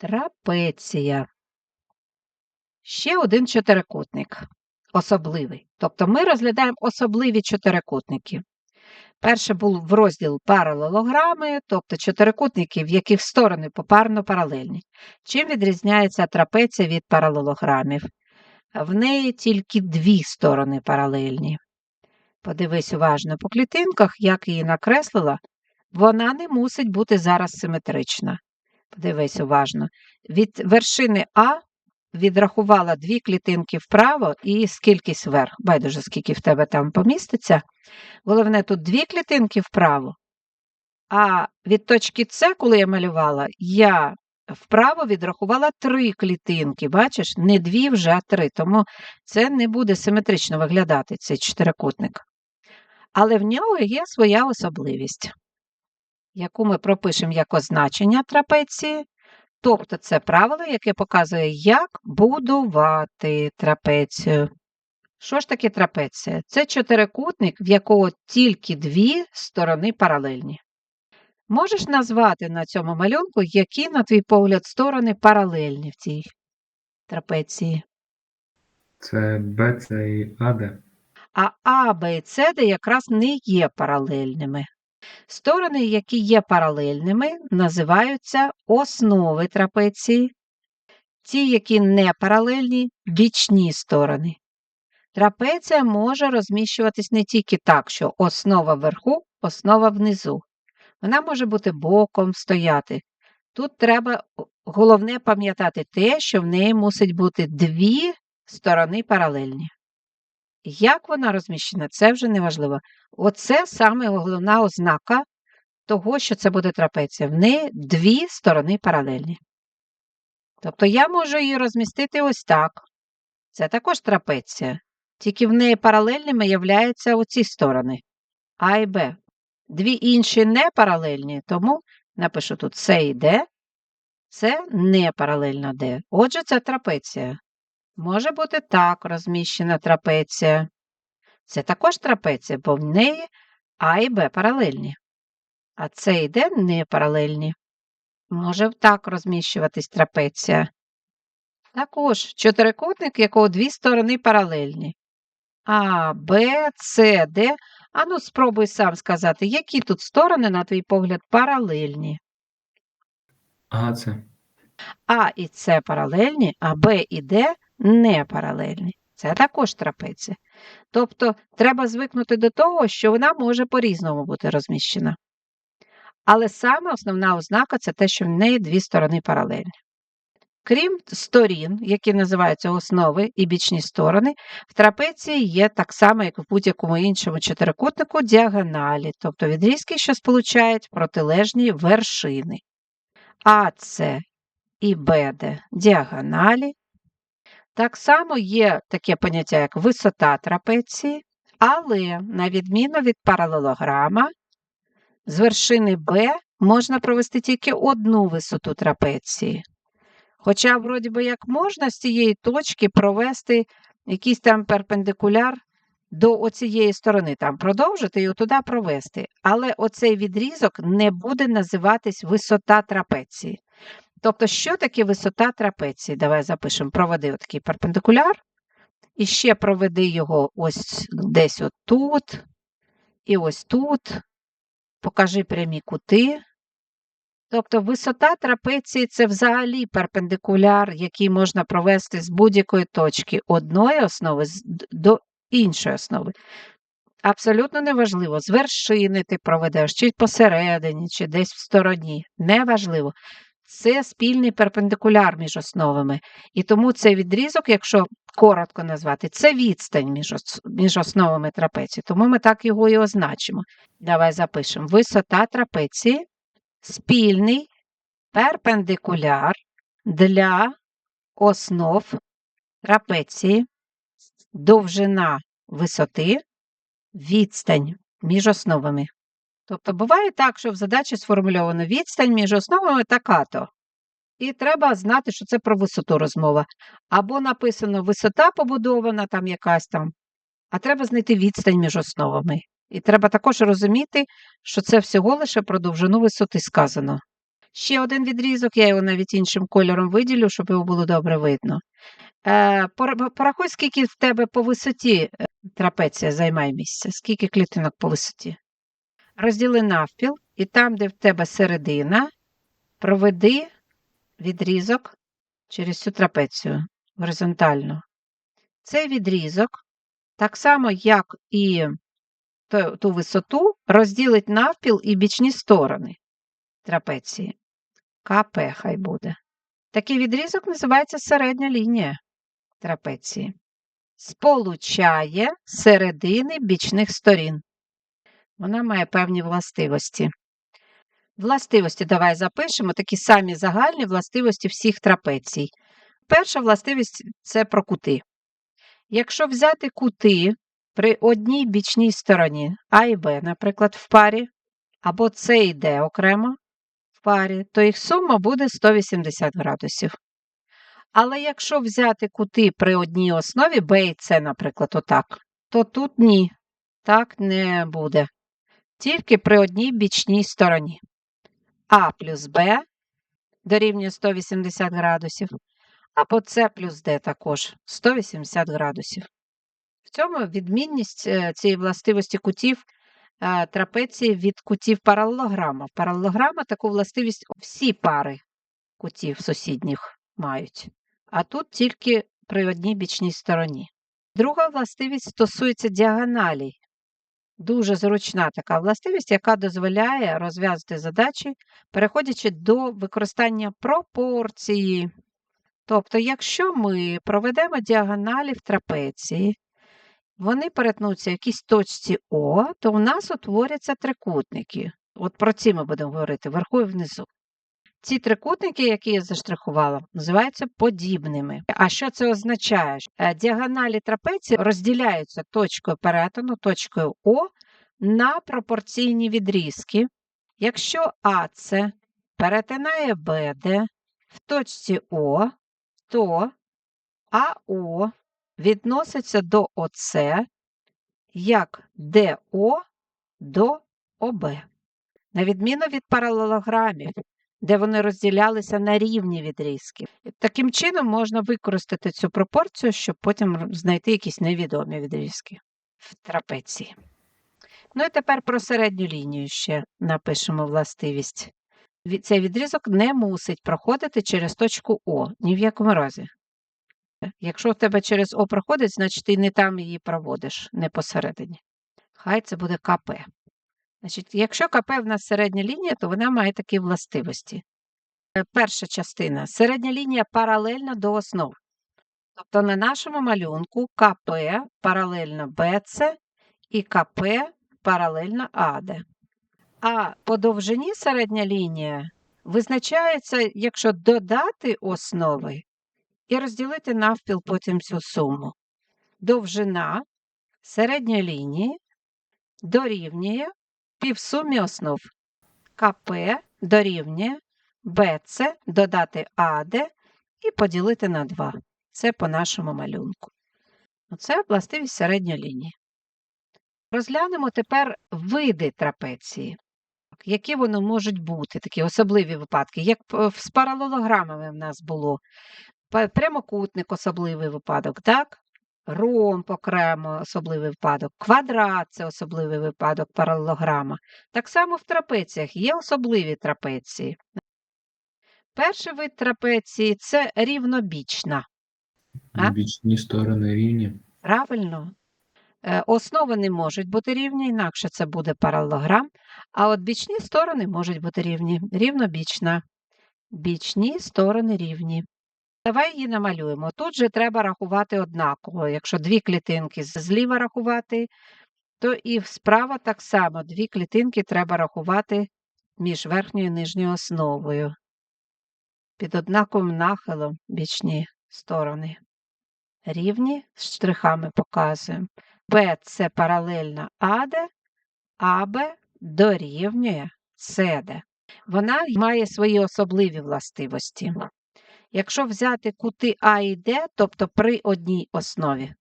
Трапеція. Ще один чотирикутник. Особливий. Тобто ми розглядаємо особливі чотирикутники. Перше був в розділ паралелограми, тобто чотирикутники, в яких сторони попарно паралельні. Чим відрізняється трапеція від паралелограмів? В неї тільки дві сторони паралельні. Подивись уважно по клітинках, як її накреслила, вона не мусить бути зараз симетрична. Подивись уважно. Від вершини А відрахувала дві клітинки вправо і скількись вверх. Байдуже, скільки в тебе там поміститься. Головне, тут дві клітинки вправо. А від точки С, коли я малювала, я вправо відрахувала три клітинки. Бачиш, не дві вже, а три. Тому це не буде симетрично виглядати, цей чотирикутник. Але в нього є своя особливість, яку ми пропишемо як означення трапеції. Тобто це правило, яке показує, як будувати трапецію. Що ж таке трапеція? Це чотирикутник, в якого тільки дві сторони паралельні. Можеш назвати на цьому малюнку, які, на твій погляд, сторони паралельні в цій трапеції? Це Б, С і АД. А А, Б і С, Д якраз не є паралельними. Сторони, які є паралельними, називаються основи трапеції. Ті, які не паралельні бічні сторони. Трапеція може розміщуватись не тільки так, що основа вверху, основа внизу. Вона може бути боком стояти. Тут треба головне пам'ятати те, що в неї мусить бути дві сторони паралельні. Як вона розміщена, це вже не важливо. Оце саме головна ознака того, що це буде трапеція. В неї дві сторони паралельні. Тобто я можу її розмістити ось так. Це також трапеція. Тільки в неї паралельними являються оці сторони А і Б. Дві інші не паралельні, тому напишу тут С і Д. Це не паралельно Д. Отже, це трапеція. Може бути так розміщена трапеція. Це також трапеція, бо в неї А і Б паралельні. А С і Д не паралельні. Може так розміщуватись трапеція. Також чотирикутник, якого дві сторони паралельні. А, Б, С, Д. Ану, спробуй сам сказати, які тут сторони, на твій погляд, паралельні. АЦ. А і С паралельні, а Б і Д не паралельні. Це також трапеція. Тобто треба звикнути до того, що вона може по-різному бути розміщена. Але саме основна ознака це те, що в неї дві сторони паралельні. Крім сторін, які називаються основи і бічні сторони, в трапеції є так само, як в будь-якому іншому чотирикутнику, діагоналі, тобто відрізки, що сполучають протилежні вершини. АС і БД діагоналі. Так само є таке поняття, як висота трапеції, але, на відміну від паралелограма, з вершини Б можна провести тільки одну висоту трапеції. Хоча, вроді би, як можна з цієї точки провести якийсь там перпендикуляр до оцієї сторони, там продовжити і туди провести. Але оцей відрізок не буде називатись висота трапеції. Тобто, що таке висота трапеції? Давай запишемо, проведи отакий перпендикуляр, і ще проведи його ось десь отут, і ось тут. Покажи прямі кути. Тобто висота трапеції це взагалі перпендикуляр, який можна провести з будь-якої точки одної основи до іншої основи. Абсолютно неважливо, з вершини ти проведеш, чи посередині, чи десь в стороні. Неважливо. Це спільний перпендикуляр між основами. І тому цей відрізок, якщо коротко назвати, це відстань між, основами трапеції. Тому ми так його і означимо. Давай запишемо: висота трапеції спільний перпендикуляр для основ трапеції, довжина висоти, відстань між основами. Тобто буває так, що в задачі сформульовано відстань між основами така-то. І треба знати, що це про висоту розмова. Або написано висота побудована, там якась там, а треба знайти відстань між основами. І треба також розуміти, що це всього лише про довжину висоти сказано. Ще один відрізок, я його навіть іншим кольором виділю, щоб його було добре видно. Е, порахуй, скільки в тебе по висоті е, трапеція займає місце, скільки клітинок по висоті. Розділи навпіл, і там, де в тебе середина, проведи відрізок через цю трапецію горизонтально. Цей відрізок, так само, як і ту, ту висоту, розділить навпіл і бічні сторони трапеції. КП хай буде. Такий відрізок називається середня лінія трапеції. Сполучає середини бічних сторін. Вона має певні властивості. Властивості давай запишемо такі самі загальні властивості всіх трапецій. Перша властивість це про кути. Якщо взяти кути при одній бічній стороні А і Б, наприклад, в парі, або С і Д окремо в парі, то їх сума буде 180 градусів. Але якщо взяти кути при одній основі Б і С, наприклад, отак, то тут ні, так не буде. Тільки при одній бічній стороні. А плюс Б дорівнює 180 градусів, або С плюс Д також 180 градусів. В цьому відмінність е, цієї властивості кутів е, трапеції від кутів паралелограма. Паралелограма таку властивість всі пари кутів сусідніх мають, а тут тільки при одній бічній стороні. Друга властивість стосується діагоналей. Дуже зручна така властивість, яка дозволяє розв'язати задачі, переходячи до використання пропорції. Тобто, якщо ми проведемо діагоналі в трапеції, вони перетнуться в якійсь точці О, то у нас утворяться трикутники. От про ці ми будемо говорити вверху і внизу. Ці трикутники, які я заштрихувала, називаються подібними. А що це означає? Е, Діагоналі трапеції розділяються точкою перетину, точкою О на пропорційні відрізки. Якщо АЦ перетинає БД в точці О, то АО відноситься до ОЦ як ДО до ОБ. На відміну від паралелограмів, де вони розділялися на рівні відрізки. Таким чином можна використати цю пропорцію, щоб потім знайти якісь невідомі відрізки в трапеції. Ну і тепер про середню лінію ще напишемо властивість. Цей відрізок не мусить проходити через точку О, ні в якому разі. Якщо в тебе через О проходить, значить ти не там її проводиш, не посередині. Хай це буде КП. Значить, якщо КП в нас середня лінія, то вона має такі властивості. Е, Перша частина середня лінія паралельна до основ. Тобто на нашому малюнку КП паралельно БЦ і КП паралельно АД. А по довжині середня лінія визначається, якщо додати основи і розділити навпіл потім цю суму. Довжина середньої лінії дорівнює півсумі основ. КП дорівнює БЦ додати АД і поділити на 2. Це по нашому малюнку. Оце властивість середньої лінії. Розглянемо тепер види трапеції. Які вони можуть бути, такі особливі випадки, як з паралелограмами в нас було. Прямокутник особливий випадок, так? Ромб окремо особливий випадок, квадрат це особливий випадок паралелограма. Так само в трапеціях є особливі трапеції. Перший вид трапеції це рівнобічна. А? Бічні сторони рівні. Правильно? Е, Основи не можуть бути рівні, інакше це буде паралелограм, а от бічні сторони можуть бути рівні. Рівнобічна. Бічні сторони рівні. Давай її намалюємо. Тут же треба рахувати однаково. Якщо дві клітинки зліва рахувати, то і справа так само дві клітинки треба рахувати між верхньою і нижньою основою. Під однаковим нахилом бічні сторони. Рівні штрихами показуємо. Б це паралельно АД, АБ дорівнює СД. Вона має свої особливі властивості. Якщо взяти кути А і Д, тобто при одній основі,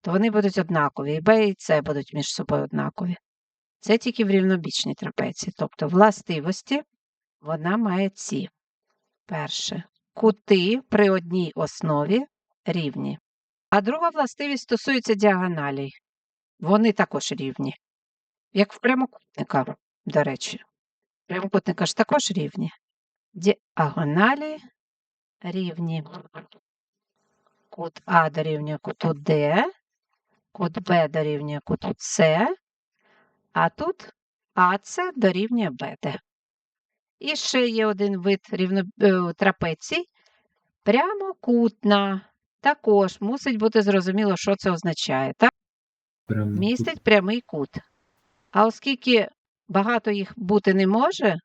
то вони будуть однакові, і Б і С будуть між собою однакові. Це тільки в рівнобічній трапеції, тобто властивості вона має ці. Перше. Кути при одній основі рівні. А друга властивість стосується діагоналей. Вони також рівні. Як в прямокутника, до речі. Прямокутника ж також рівні. Діагоналі рівні. Кут А дорівнює куту Д, кут Б дорівнює куту С, а тут АС дорівнює БД. І ще є один вид рівно, е, трапецій. Прямокутна. Також мусить бути зрозуміло, що це означає. Так? Містить прямий кут. А оскільки багато їх бути не може,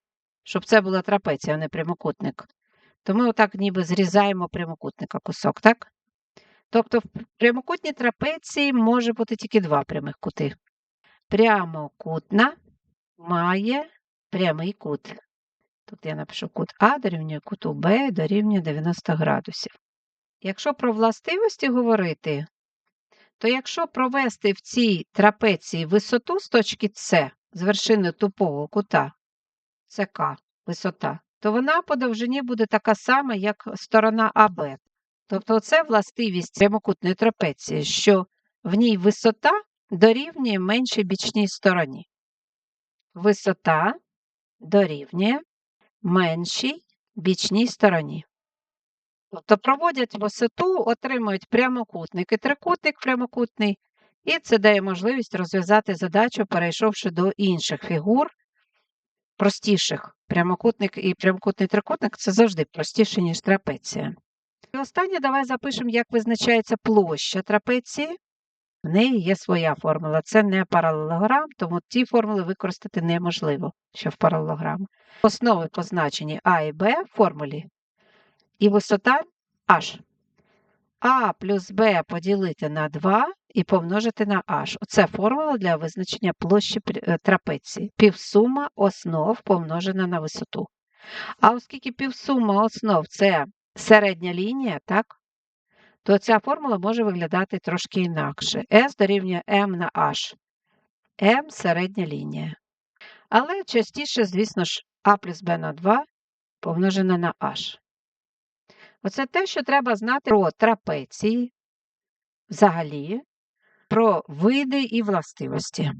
щоб це була трапеція, а не прямокутник, то ми отак ніби зрізаємо прямокутника кусок, так? Тобто в прямокутній трапеції може бути тільки два прямих кути. Прямокутна має прямий кут. Тут я напишу кут А дорівнює куту Б дорівнює 90 градусів. Якщо про властивості говорити, то якщо провести в цій трапеції висоту з точки С з вершини тупого кута, СК, висота, то вона по довжині буде така сама, як сторона АБ. Тобто це властивість прямокутної трапеції, що в ній висота дорівнює меншій бічній стороні. Висота дорівнює меншій бічній стороні. Тобто проводять висоту, отримують прямокутник і трикутник прямокутний, і це дає можливість розв'язати задачу, перейшовши до інших фігур, простіших. Прямокутник і прямокутний трикутник це завжди простіше, ніж трапеція. І останнє давай запишемо, як визначається площа трапеції. В неї є своя формула. Це не паралелограм, тому ті формули використати неможливо, що в паралелограм. Основи позначені А і Б в формулі. І висота h. А плюс Б поділити на 2 і помножити на h. Оце формула для визначення площі е, трапеції. Півсума основ помножена на висоту. А оскільки півсума основ це середня лінія, так? то ця формула може виглядати трошки інакше. S дорівнює m на h. m – середня лінія. Але частіше, звісно ж, А плюс Б на 2 помножена на h. Оце те, що треба знати про трапеції, взагалі, про види і властивості.